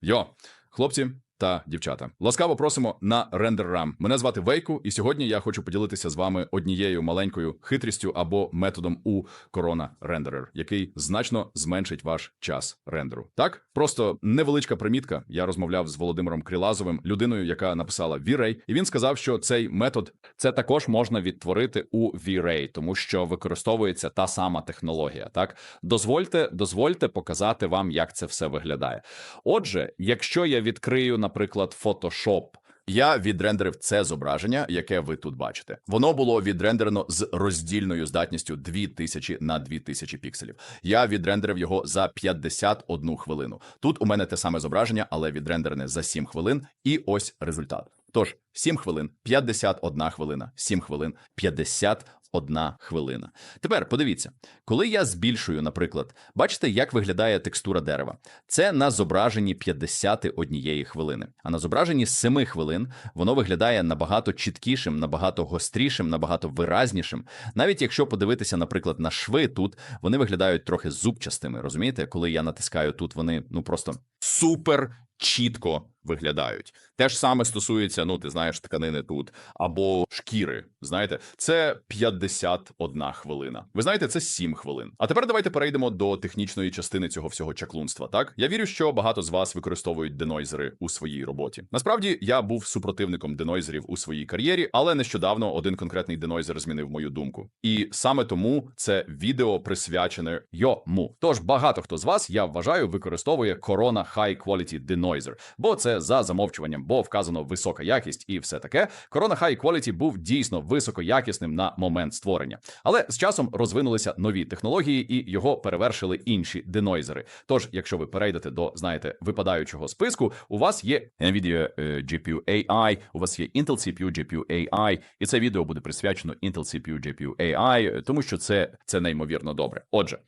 Йо, хлопці та дівчата, ласкаво просимо на RenderRAM. Мене звати Вейку, і сьогодні я хочу поділитися з вами однією маленькою хитрістю або методом у Corona Renderer, який значно зменшить ваш час рендеру. Так, просто невеличка примітка. Я розмовляв з Володимиром Крілазовим, людиною, яка написала V-Ray, і він сказав, що цей метод це також можна відтворити у V-Ray, тому що використовується та сама технологія. Так, дозвольте, дозвольте показати вам, як це все виглядає. Отже, якщо я відкрию, наприклад, Photoshop, я відрендерив це зображення, яке ви тут бачите. Воно було відрендерено з роздільною здатністю 2000 на 2000 пікселів. Я відрендерив його за 51 хвилину. Тут у мене те саме зображення, але відрендерене за 7 хвилин, і ось результат. Тож 7 хвилин, 51 хвилина, 7 хвилин, 51 хвилина. Тепер подивіться, коли я збільшую, наприклад, бачите, як виглядає текстура дерева. Це на зображенні 51 хвилини. А на зображенні 7 хвилин воно виглядає набагато чіткішим, набагато гострішим, набагато виразнішим. Навіть якщо подивитися, наприклад, на шви тут, вони виглядають трохи зубчастими. Розумієте, коли я натискаю тут, вони ну просто супер чітко виглядають. Те ж саме стосується, ну ти знаєш, тканини тут або шкіри. Знаєте, це 51 хвилина. Ви знаєте, це 7 хвилин. А тепер давайте перейдемо до технічної частини цього всього чаклунства. Так я вірю, що багато з вас використовують денойзери у своїй роботі. Насправді я був супротивником денойзерів у своїй кар'єрі, але нещодавно один конкретний денойзер змінив мою думку. І саме тому це відео присвячене йому. Тож багато хто з вас, я вважаю, використовує Corona High Quality Denoiser, бо це за замовчуванням, бо вказано висока якість і все таке. Corona High Quality був дійсно високоякісним на момент створення, але з часом розвинулися нові технології і його перевершили інші денойзери. Тож, якщо ви перейдете до знаєте випадаючого списку, у вас є Nvidia е, GPU AI, у вас є Intel CPU GPU AI, і це відео буде присвячено Intel CPU GPU AI, тому що це, це неймовірно добре. Отже,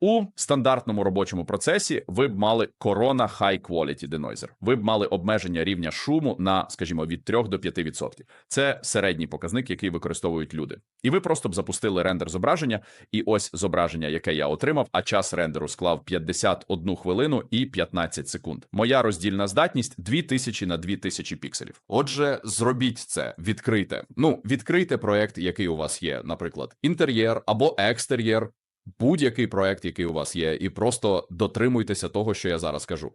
у стандартному робочому процесі ви б мали Corona High Quality Denoiser. Ви б мали обмеження рівня шуму на, скажімо, від 3 до 5%. Це середній показник, який використовують люди. І ви просто б запустили рендер зображення, і ось зображення, яке я отримав, а час рендеру склав 51 хвилину і 15 секунд. Моя роздільна здатність 2000 на 2000 пікселів. Отже, зробіть це, відкрийте. Ну, відкрийте проект, який у вас є, наприклад, інтер'єр або екстер'єр, будь-який проект, який у вас є, і просто дотримуйтеся того, що я зараз кажу.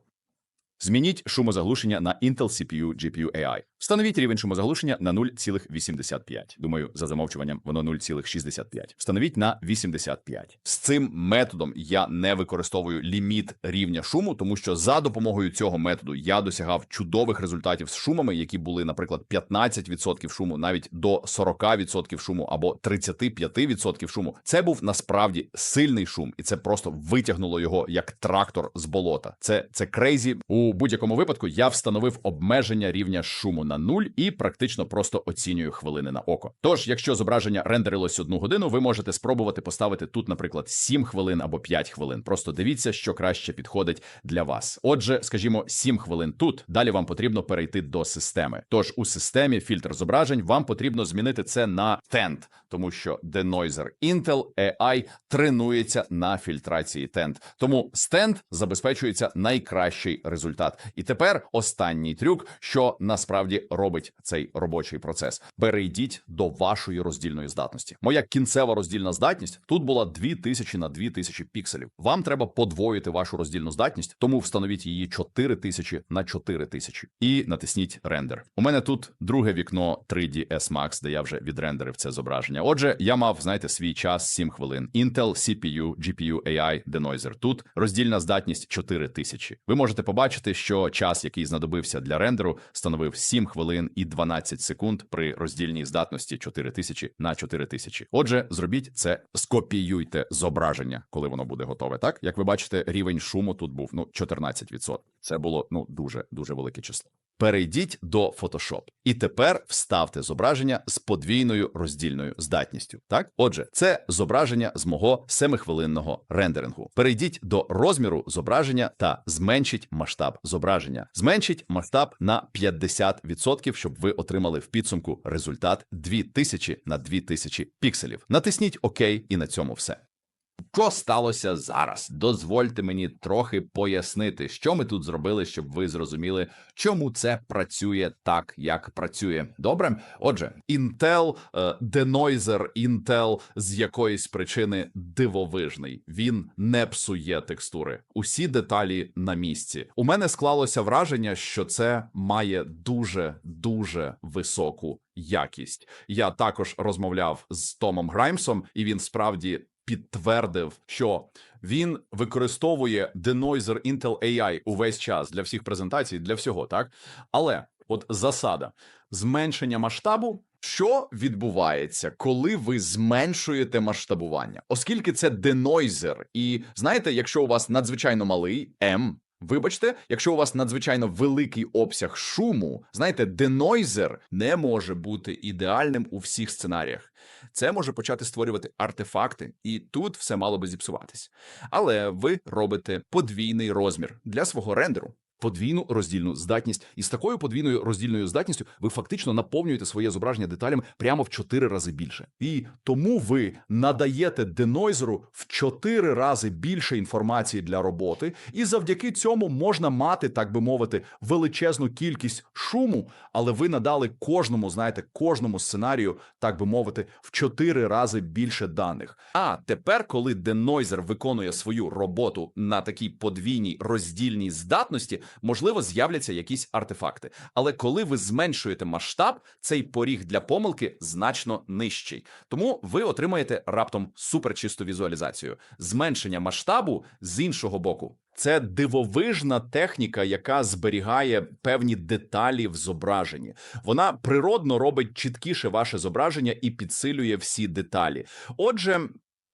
Змініть шумозаглушення на Intel CPU GPU AI. Встановіть рівень шумозаглушення на 0,85. Думаю, за замовчуванням воно 0,65. Встановіть на 85. З цим методом я не використовую ліміт рівня шуму, тому що за допомогою цього методу я досягав чудових результатів з шумами, які були, наприклад, 15% шуму, навіть до 40% шуму або 35% шуму. Це був насправді сильний шум, і це просто витягнуло його як трактор з болота. Це це крейзі. У будь-якому випадку я встановив обмеження рівня шуму на нуль і практично просто оцінюю хвилини на око. Тож, якщо зображення рендерилось одну годину, ви можете спробувати поставити тут, наприклад, 7 хвилин або 5 хвилин. Просто дивіться, що краще підходить для вас. Отже, скажімо, 7 хвилин тут. Далі вам потрібно перейти до системи. Тож у системі фільтр зображень вам потрібно змінити це на TENT, тому що Denoiser Intel AI тренується на фільтрації TENT. Тому TENT забезпечується найкращий результат. І тепер останній трюк, що насправді робить цей робочий процес. Перейдіть до вашої роздільної здатності. Моя кінцева роздільна здатність тут була 2000 на 2000 пікселів. Вам треба подвоїти вашу роздільну здатність, тому встановіть її 4000 на 4000 і натисніть рендер. У мене тут друге вікно 3D S Max, де я вже відрендерив це зображення. Отже, я мав, знаєте, свій час 7 хвилин. Intel CPU, GPU AI Denoiser. Тут роздільна здатність 4000. Ви можете побачити, що час, який знадобився для рендеру, становив 7 хвилин і 12 секунд при роздільній здатності 4000 на 4000. Отже, зробіть це, скопіюйте зображення, коли воно буде готове. Так, як ви бачите, рівень шуму тут був ну 14%. Це було ну дуже дуже велике число. Перейдіть до Photoshop. І тепер вставте зображення з подвійною роздільною здатністю. Так, отже, це зображення з мого семихвилинного рендерингу. Перейдіть до розміру зображення та зменшіть масштаб зображення. Зменшіть масштаб на 50%, щоб ви отримали в підсумку результат 2000 на 2000 пікселів. Натисніть ОК, і на цьому все. Що сталося зараз? Дозвольте мені трохи пояснити, що ми тут зробили, щоб ви зрозуміли, чому це працює так, як працює. Добре? Отже, Intel, Denoiser Intel з якоїсь причини дивовижний. Він не псує текстури. Усі деталі на місці. У мене склалося враження, що це має дуже дуже високу якість. Я також розмовляв з Томом Граймсом, і він справді підтвердив, що він використовує Denoiser Intel AI увесь час для всіх презентацій, для всього, так? Але от засада зменшення масштабу. Що відбувається, коли ви зменшуєте масштабування? Оскільки це денойзер, і знаєте, якщо у вас надзвичайно малий М, вибачте, якщо у вас надзвичайно великий обсяг шуму, знаєте, денойзер не може бути ідеальним у всіх сценаріях. Це може почати створювати артефакти, і тут все мало би зіпсуватись. Але ви робите подвійний розмір для свого рендеру. Подвійну роздільну здатність, і з такою подвійною роздільною здатністю ви фактично наповнюєте своє зображення деталями прямо в 4 рази більше. І тому ви надаєте денойзеру в 4 рази більше інформації для роботи, і завдяки цьому можна мати, так би мовити, величезну кількість шуму, але ви надали кожному, знаєте, кожному сценарію, так би мовити, в 4 рази більше даних. А тепер, коли денойзер виконує свою роботу на такій подвійній роздільній здатності, можливо, з'являться якісь артефакти. Але коли ви зменшуєте масштаб, цей поріг для помилки значно нижчий. Тому ви отримаєте раптом суперчисту візуалізацію. Зменшення масштабу з іншого боку. Це дивовижна техніка, яка зберігає певні деталі в зображенні. Вона природно робить чіткіше ваше зображення і підсилює всі деталі. Отже.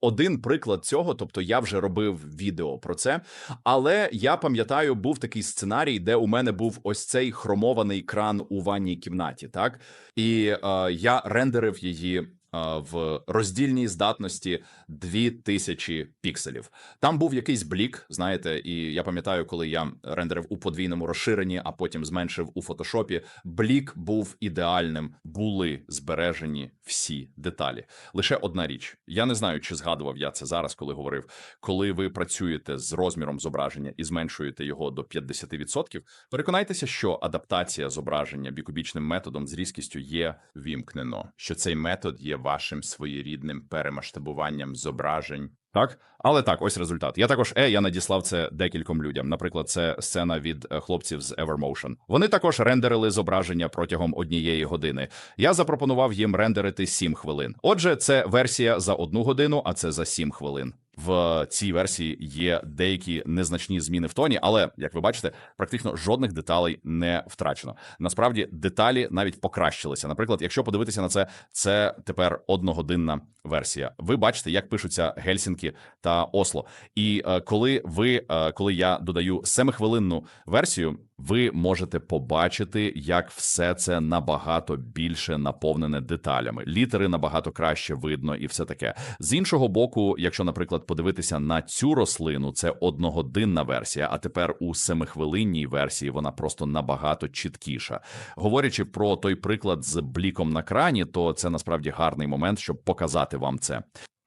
Один приклад цього, тобто я вже робив відео про це, але я пам'ятаю, був такий сценарій, де у мене був ось цей хромований кран у ванній кімнаті, так? І е, я рендерив її в роздільній здатності 2000 пікселів. Там був якийсь блік, знаєте, і я пам'ятаю, коли я рендерив у подвійному розширенні, а потім зменшив у фотошопі. Блік був ідеальним, були збережені всі деталі. Лише одна річ. Я не знаю, чи згадував я це зараз, коли говорив. Коли ви працюєте з розміром зображення і зменшуєте його до 50%, переконайтеся, що адаптація зображення бікубічним методом з різкістю є вімкнено, що цей метод є вашим своєрідним перемасштабуванням зображень. Так, але так, ось результат. Я також е, я надіслав це декільком людям. Наприклад, це сцена від е, хлопців з Evermotion. Вони також рендерили зображення протягом однієї години. Я запропонував їм рендерити 7 хвилин. Отже, це версія за одну годину, а це за 7 хвилин. В цій версії є деякі незначні зміни в тоні, але як ви бачите, практично жодних деталей не втрачено. Насправді деталі навіть покращилися. Наприклад, якщо подивитися на це, це тепер одногодинна версія. Ви бачите, як пишуться Гельсінкі та Осло. І е, коли ви, е, коли я додаю семихвилинну версію, ви можете побачити, як все це набагато більше наповнене деталями. Літери набагато краще видно, і все таке. З іншого боку, якщо, наприклад, подивитися на цю рослину, це одногодинна версія. А тепер у семихвилинній версії вона просто набагато чіткіша. Говорячи про той приклад з бліком на крані, то це насправді гарний момент, щоб показати вам це.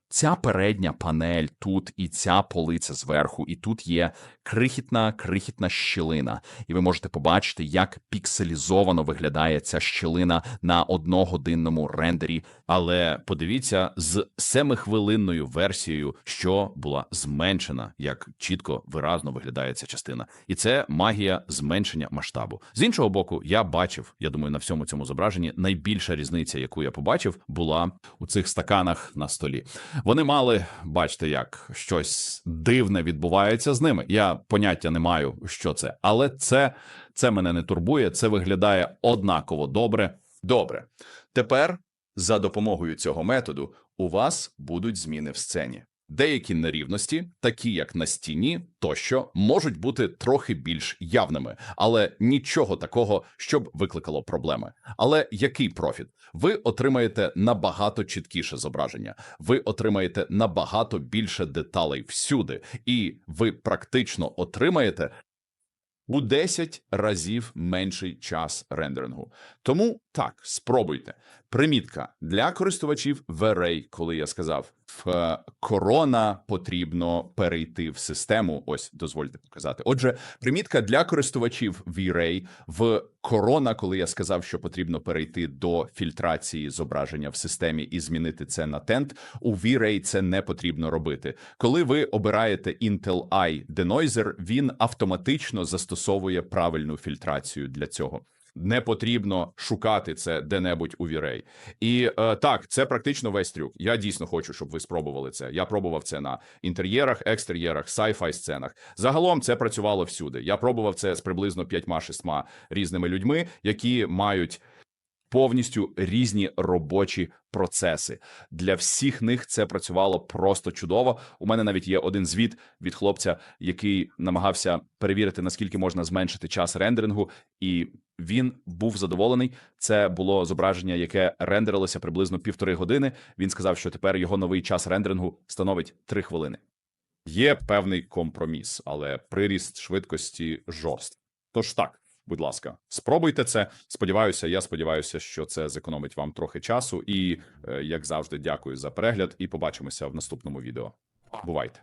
Ця передня панель тут і ця полиця зверху, і тут є крихітна крихітна щілина, і ви можете побачити, як пікселізовано виглядає ця щілина на одногодинному рендері. Але подивіться з семихвилинною версією, що була зменшена, як чітко виразно виглядає ця частина, і це магія зменшення масштабу. З іншого боку, я бачив, я думаю, на всьому цьому зображенні найбільша різниця, яку я побачив, була у цих стаканах на столі. Вони мали, бачите, як щось дивне відбувається з ними. Я поняття не маю, що це, але це, це мене не турбує. Це виглядає однаково добре. Добре. Тепер за допомогою цього методу у вас будуть зміни в сцені. Деякі нерівності, такі як на стіні, тощо можуть бути трохи більш явними, але нічого такого, щоб викликало проблеми. Але який профіт? Ви отримаєте набагато чіткіше зображення, ви отримаєте набагато більше деталей всюди, і ви практично отримаєте у 10 разів менший час рендерингу. Тому Так, спробуйте. Примітка для користувачів V-Ray, коли я сказав, в е, корона потрібно перейти в систему. Ось дозвольте показати. Отже, примітка для користувачів V-Ray в корона, коли я сказав, що потрібно перейти до фільтрації зображення в системі і змінити це на тент. У V-Ray це не потрібно робити. Коли ви обираєте Intel I Denoiser, він автоматично застосовує правильну фільтрацію для цього. Не потрібно шукати це де-небудь у Вірей. І е, так, це практично весь трюк. Я дійсно хочу, щоб ви спробували це. Я пробував це на інтер'єрах, екстер'єрах, sci-fi сценах. Загалом це працювало всюди. Я пробував це з приблизно п'ятьма-шестьма різними людьми, які мають повністю різні робочі процеси. Для всіх них це працювало просто чудово. У мене навіть є один звіт від хлопця, який намагався перевірити, наскільки можна зменшити час рендерингу, і він був задоволений. Це було зображення, яке рендерилося приблизно півтори години. Він сказав, що тепер його новий час рендерингу становить три хвилини. Є певний компроміс, але приріст швидкості жорсткий. Тож так, будь ласка, спробуйте це. Сподіваюся, я сподіваюся, що це зекономить вам трохи часу. І, е, як завжди, дякую за перегляд. І побачимося в наступному відео. Бувайте!